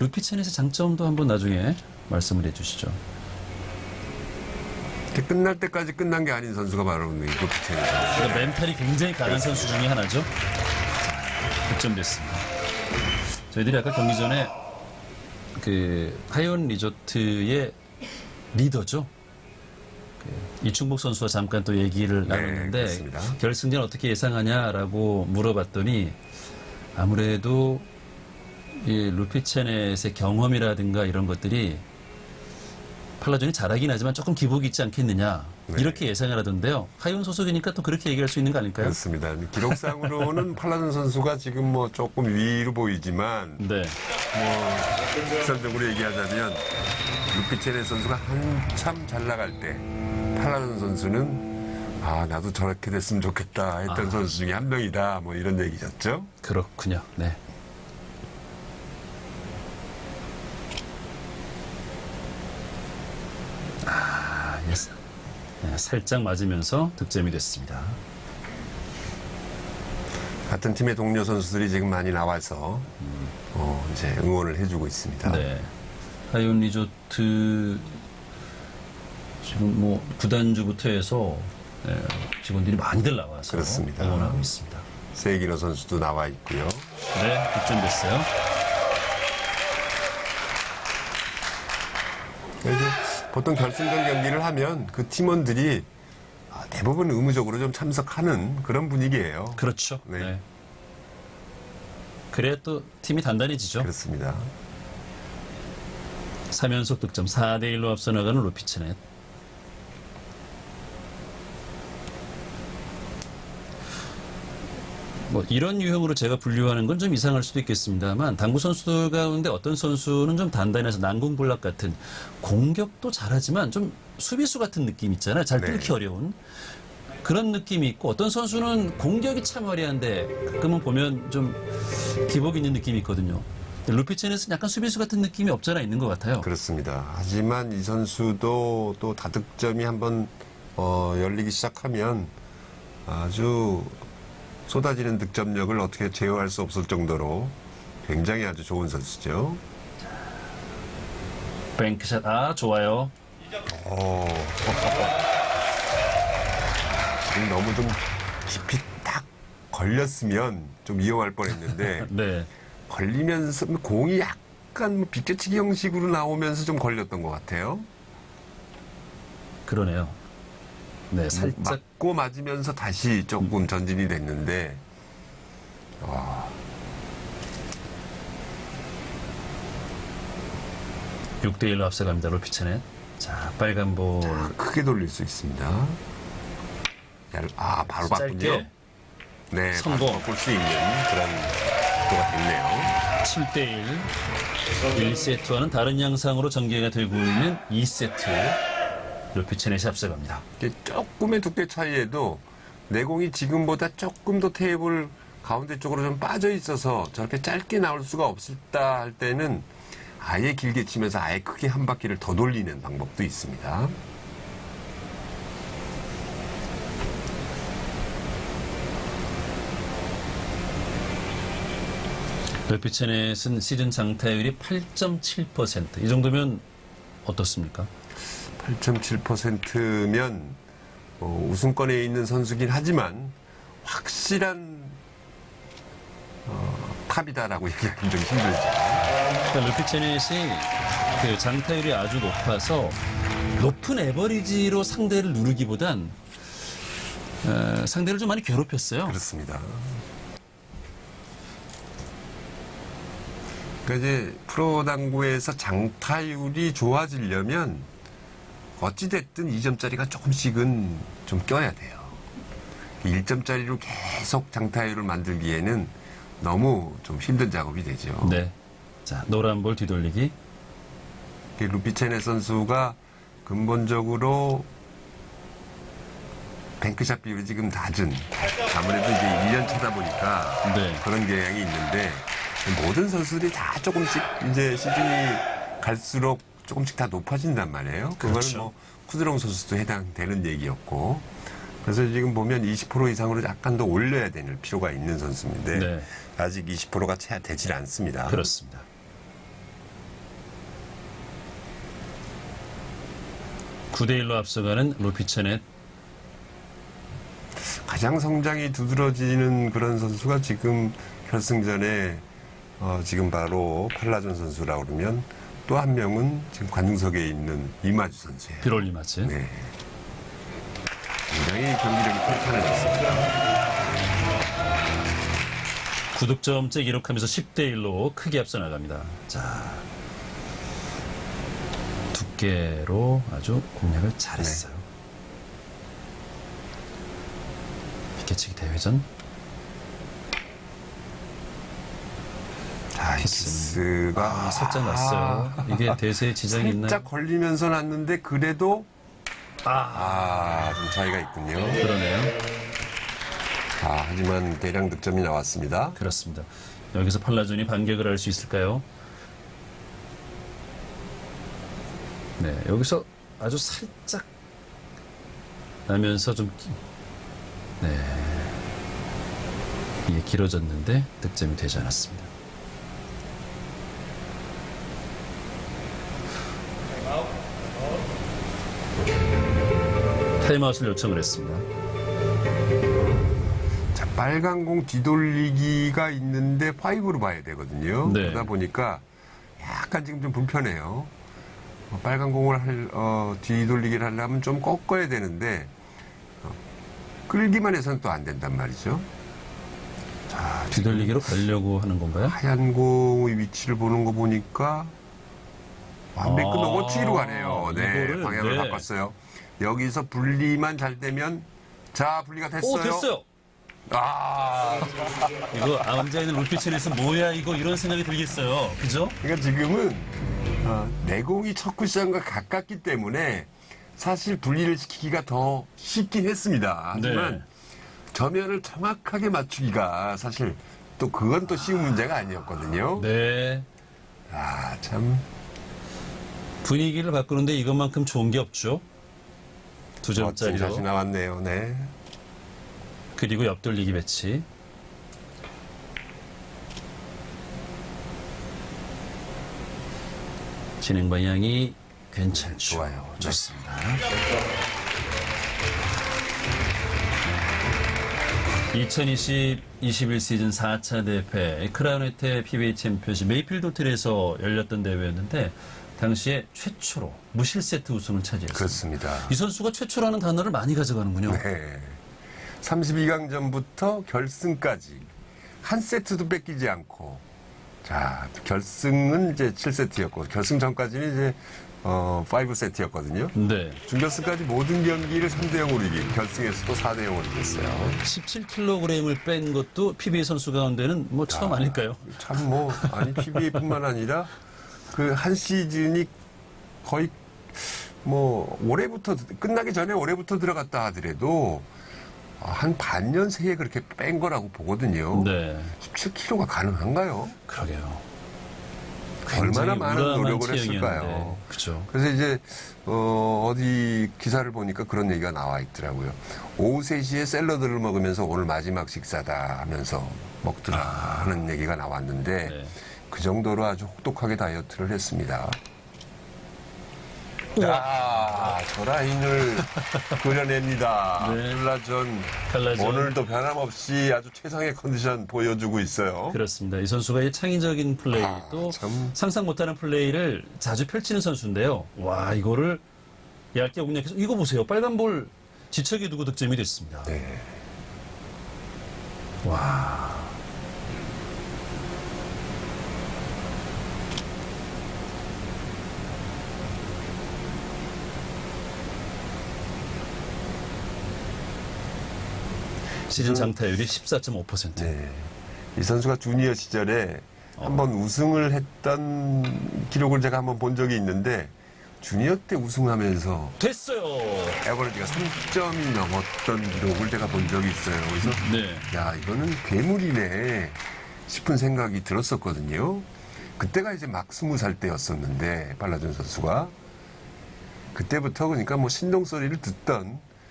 루피첸에서 장점도 한번 나중에 말씀을 해주시죠. 끝날 때까지 끝난 게 아닌 선수가 바로 이 루피첸. 그러니까 멘탈이 굉장히 강한 선수 중에 하나죠. 득점됐습니다. 저희들이 아까 경기 전에 그 하이온 리조트의 리더죠. 그 이충복 선수와 잠깐 또 얘기를 네, 나눴는데 그렇습니다. 결승전 어떻게 예상하냐라고 물어봤더니 아무래도 이 루피체넷의 경험이라든가 이런 것들이 팔라존이 잘하긴 하지만 조금 기복이 있지 않겠느냐 네. 이렇게 예상을 하던데요. 하이온 소속이니까 또 그렇게 얘기할 수 있는 거 아닐까요? 그렇습니다. 기록상으로는 팔라존 선수가 지금 뭐 조금 위로 보이지만 네. 뭐 직설적으로 얘기하자면 루피체네 선수가 한참 잘 나갈 때 팔라존 선수는 아 나도 저렇게 됐으면 좋겠다 했던 아. 선수 중에 한 명이다 뭐 이런 얘기셨죠. 그렇군요. 네. 아, 예스. 네, 살짝 맞으면서 득점이 됐습니다. 같은 팀의 동료 선수들이 지금 많이 나와서 어, 이제 응원을 해주고 있습니다. 네. 하이온 리조트 지금 뭐 구단주부터 해서 네, 직원들이 많이들 나와서 그렇습니다. 응원하고 있습니다. 세기노 선수도 나와 있고요. 네, 득점됐어요. 이제 보통 결승전 경기를 하면 그 팀원들이 아, 대부분 의무적으로 좀 참석하는 그런 분위기예요. 그렇죠. 네. 네. 그래야 또 팀이 단단해지죠. 그렇습니다. 3연속 득점 4대 1로 앞서 나가는 루피체넷. 뭐 이런 유형으로 제가 분류하는 건 좀 이상할 수도 있겠습니다만 당구 선수들 가운데 어떤 선수는 좀 단단해서 난공불락 같은 공격도 잘하지만 좀 수비수 같은 느낌 있잖아요. 잘 네. 뚫기 어려운 그런 느낌이 있고 어떤 선수는 공격이 참 화려한데 가끔은 보면 좀 기복 있는 느낌이 있거든요. 루피체넷은 약간 수비수 같은 느낌이 없잖아 있는 것 같아요. 그렇습니다. 하지만 이 선수도 또 다득점이 한번 어, 열리기 시작하면 아주 쏟아지는 득점력을 어떻게 제어할 수 없을 정도로 굉장히 아주 좋은 선수죠. 뱅크샷 아 좋아요. 오. 지금 너무 좀 깊이 딱 걸렸으면 좀 위험할 뻔했는데 네. 걸리면서 공이 약간 뭐 비껴치기 형식으로 나오면서 좀 걸렸던 것 같아요. 그러네요. 네 살짝 맞고 맞으면서 다시 조금 전진이 됐는데 육 6대 1로 앞서갑니다. 루피체넷. 자 빨간 볼 크게 돌릴 수 있습니다. 야, 아 바로 봤군요. 짧게 네, 성공. 바로 바꿀 수 있는 그런 도가 됐네요. 7대 1. 1세트와는 다른 양상으로 전개가 되고 있는 2세트. 앞서갑니다. 이게 조금의 두께 차이에도 내공이 지금보다 조금 더 테이블 가운데 쪽으로 좀 빠져 있어서 저렇게 짧게 나올 수가 없었다 할 때는 아예 길게 치면서 아예 크게 한 바퀴를 더 돌리는 방법도 있습니다. 루피체넷은 시즌 장타율이 8.7%. 이 정도면 어떻습니까? 8.7%면 어, 우승권에 있는 선수긴 하지만 확실한 어, 탑이다라고 얘기하기 좀 힘들죠. 그러니까 루피체넷이 그 장타율이 아주 높아서 높은 에버리지로 상대를 누르기보단 어, 상대를 좀 많이 괴롭혔어요. 그렇습니다. 그러니까 이제 프로 당구에서 장타율이 좋아지려면 어찌됐든 2점짜리가 조금씩은 좀 껴야 돼요. 1점짜리로 계속 장타율을 만들기에는 너무 좀 힘든 작업이 되죠. 네. 자, 노란 볼 뒤돌리기. 이 루피체네 선수가 근본적으로 뱅크샷 비율이 지금 낮은 아무래도 이제 1년 차다 보니까 네. 그런 경향이 있는데 모든 선수들이 다 조금씩 이제 시즌이 갈수록 조금씩 다 높아진단 말이에요. 그건 그렇죠. 뭐 쿠드롱 선수도 해당되는 얘기였고 그래서 지금 보면 20% 이상으로 약간 더 올려야 되는 필요가 있는 선수인데 네. 아직 20%가 채 되질 않습니다. 그렇습니다. 구대일로 앞서가는 루피체넷 가장 성장이 두드러지는 그런 선수가 지금 결승전에 어, 지금 바로 팔라존 선수라고 그러면 또 한 명은 지금 관중석에 있는 이마주 선수예요. 비롤리마츠. 네. 굉장히 경기력이 탄탄해졌습니다. 9득점째 기록하면서 10대 1로 크게 앞서 나갑니다. 자. 두께로 아주 공략을 잘했어요. 비켜치기 대회전. 자, 이 키스가 아, 살짝 났어요. 이게 대세에 지장이 있나요? 살짝 걸리면서 났는데 그래도 아, 아, 좀 차이가 있군요. 그러네요. 아, 하지만 대량 득점이 나왔습니다. 그렇습니다. 여기서 팔라존이 반격을 할 수 있을까요? 네, 여기서 아주 살짝 나면서 좀, 기- 네. 이게 길어졌는데 득점이 되지 않았습니다. 타임아웃을 요청을 했습니다. 자, 빨간 공 뒤돌리기가 있는데 5로 봐야 되거든요. 네. 그러다 보니까 약간 지금 좀 불편해요. 어, 빨간 공을 할, 어, 뒤돌리기를 하려면 좀 꺾어야 되는데, 어, 끌기만 해서는 또 안 된단 말이죠. 자, 뒤돌리기로 가려고 하는 건가요? 하얀 공의 위치를 보는 거 보니까 완벽히 아, 끝나고 뒤로 가네요. 네, 이거를, 방향을 네. 바꿨어요. 여기서 분리만 잘 되면 자 분리가 됐어요. 오, 됐어요! 아, 이거 앉아있는 루피첸에서 뭐야 이거 이런 생각이 들겠어요. 그죠? 그러니까 지금은 어, 내공이 첫 쿠션과 가깝기 때문에 사실 분리를 시키기가 더 쉽긴 했습니다. 하지만 네. 저면을 정확하게 맞추기가 사실 또 그건 또 쉬운 문제가 아니었거든요. 네. 아, 참. 분위기를 바꾸는데 이것만큼 좋은 게 없죠. 두 멋진 샷이 점짜리로. 나왔네요. 네. 그리고 옆돌리기 배치. 진행 방향이 괜찮죠. 좋아요. 네. 좋습니다. 2020-21 시즌 4차 대회 크라운 혜태 PBA 챔피언십 메이필드 호텔에서 열렸던 대회였는데 당시에 최초로 무실 세트 우승을 차지했습니다. 그렇습니다. 이 선수가 최초라는 단어를 많이 가져가는군요. 네. 32강전부터 결승까지 한 세트도 뺏기지 않고 자 결승은 이제 7세트였고 결승 전까지는 이제 어 5세트였거든요. 네. 준결승까지 모든 경기를 3대 0으로 이기 결승에서 또 4대 0으로 이겼어요. 17kg을 뺀 것도 PBA 선수 가운데는 뭐 처음 아닐까요? 참 뭐 아니 PBA뿐만 아니라 그 한 시즌이 거의 뭐 올해부터 끝나기 전에 올해부터 들어갔다 하더라도 한 반년 새에 그렇게 뺀 거라고 보거든요. 네. 17kg가 가능한가요? 그러게요. 얼마나 많은 노력을. 했을까요? 그렇죠. 그래서 이제 어, 어디 기사를 보니까 그런 얘기가 나와 있더라고요. 오후 3시에 샐러드를 먹으면서 오늘 마지막 식사다 하면서 먹더라 하는 얘기가 나왔는데 네. 그 정도로 아주 혹독하게 다이어트를 했습니다. 야, 저 라인을 그려냅니다. 네. 플라전 칼라전. 오늘도 변함없이 아주 최상의 컨디션 보여주고 있어요. 그렇습니다. 이 선수가 이 창의적인 플레이 아, 또 참. 상상 못하는 플레이를 자주 펼치는 선수인데요. 와 이거를 얇게 공략해서 이거 보세요. 빨간 볼 지척에 두고 득점이 됐습니다. 네. 와. 시즌 장타율이 14.5%. 네. 이 선수가 주니어 시절에 한번 우승을 했던 기록을 제가 한번 본 적이 있는데 주니어 때 우승하면서 됐어요. 에버리지가 3점이 넘었던 기록을 제가 본 적이 있어요. 그래서 네. 야 이거는 괴물이네 싶은 생각이 들었었거든요. 그때가 이제 막 스무 살 때였었는데 발라준 선수가 그때부터 그러니까 뭐 신동 소리를 듣던